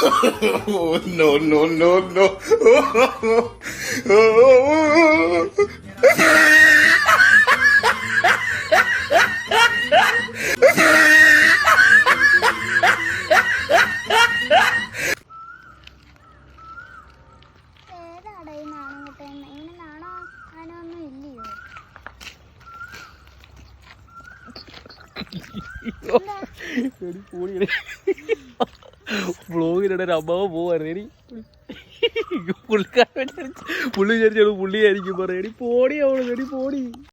no, no, no, no. ഏതാടാ ഈ വ്ളോഗിനിടെ ഒരു അമ്മാവ് പോവായിരുന്നു പുള്ളിക്കാരൻ പുള്ളി വിചാരിച്ചു പുള്ളിയായിരിക്കും പറയാം. എടി പോടി അവൾ എടി പോടി.